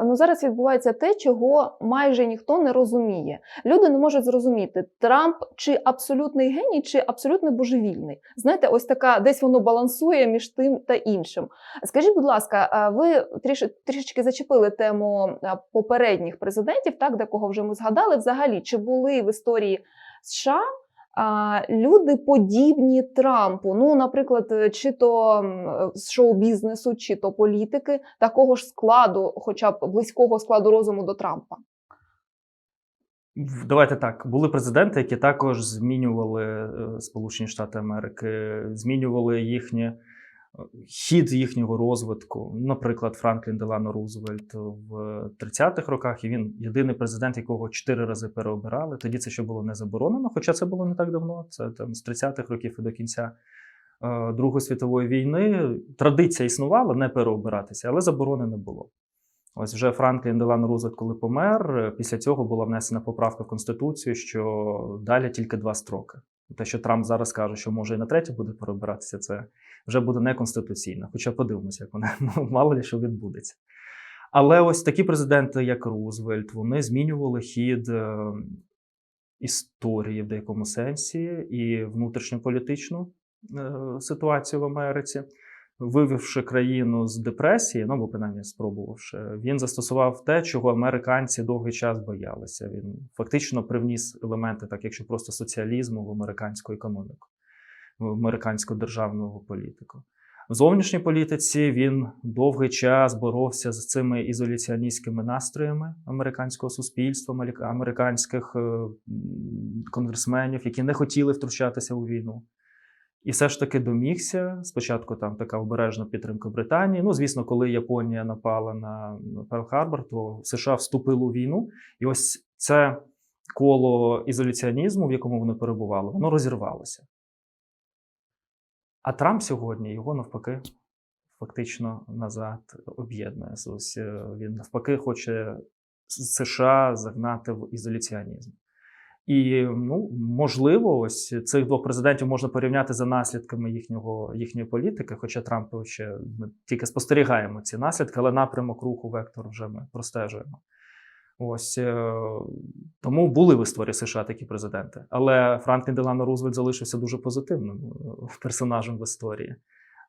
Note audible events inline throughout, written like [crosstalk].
Ну зараз відбувається те, чого майже ніхто не розуміє. Люди не можуть зрозуміти, Трамп чи абсолютний геній, чи абсолютно божевільний. Знаєте, ось така десь воно балансує між тим та іншим. Скажіть, будь ласка, ви тріш, трішечки зачепили тему попередніх президентів, так де кого вже ми згадали. Взагалі, чи були в історії США? Люди подібні Трампу, ну, наприклад, е, чи то з шоу-бізнесу, чи то політики, такого ж складу, хоча б близького складу розуму до Трампа. Давайте так. Були президенти, які також змінювали е, Сполучені Штати Америки, змінювали їхнє е, хід їхнього розвитку. Наприклад, Франклін Делано Рузвельт в 30-х роках, і він єдиний президент, якого чотири рази переобирали. Тоді це ще було не заборонено, хоча це було не так давно. Це там з 30-х років і до кінця е, Другої світової війни. Традиція існувала не переобиратися, але заборони не було. Ось вже Франклін Делано Рузвельт, коли помер, після цього була внесена поправка в Конституцію, що далі тільки два строки. Те, що Трамп зараз каже, що може і на третє буде перебиратися, це вже буде неконституційно. Хоча подивимося, як вони ну, [laughs] мало ли що відбудеться. Але ось такі президенти, як Рузвельт, вони змінювали хід е, історії в деякому сенсі і внутрішньополітичну е, ситуацію в Америці вивівши країну з депресії, ну або принаймні спробувавши, він застосував те, чого американці довгий час боялися. Він фактично привніс елементи, так якщо просто соціалізму в американську економіку, в американську державну політику. В зовнішній політиці він довгий час боровся з цими ізоляціоністськими настроями американського суспільства, американських е, конгресменів, які не хотіли втручатися у війну. І все ж таки домігся. Спочатку там така обережна підтримка Британії. Ну, звісно, коли Японія напала на Перл-Харбор, то США вступили у війну. І ось це коло ізоляціонізму, в якому вони перебували, воно розірвалося. А Трамп сьогодні його навпаки фактично назад об'єднує. Ось е, він навпаки хоче США загнати в ізоляціонізм. І ну можливо, ось цих двох президентів можна порівняти за наслідками їхнього їхньої політики. Хоча Трампа ще ми тільки спостерігаємо ці наслідки, але напрямок руху вектор вже ми простежуємо. Ось е, тому були в історії США такі президенти. Але Франклін Делано Рузвельт залишився дуже позитивним е, персонажем в історії.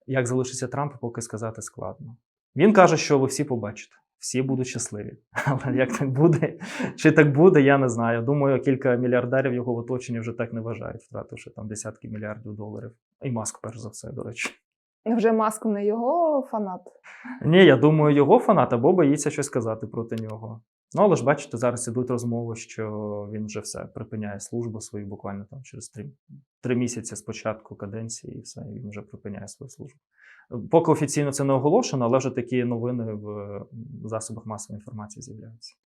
Як залишиться Трамп, поки сказати складно. Він каже, що ви всі побачите, всі будуть щасливі. [laughs] Але як так буде, чи так буде, я не знаю. Думаю, кілька мільярдерів його в оточенні вже так не вважають, втративши там десятки мільярдів доларів. І маск, перш за все, до речі. Вже Маск не його фанат. Ні, я думаю, його фанат або боїться щось сказати проти нього. Ну, але ж бачите, зараз ідуть розмови, що він вже все припиняє службу свою буквально там через три, три місяці з початку каденції, і все, і він вже припиняє свою службу. Поки офіційно це не оголошено, але вже такі новини в засобах масової інформації з'являються.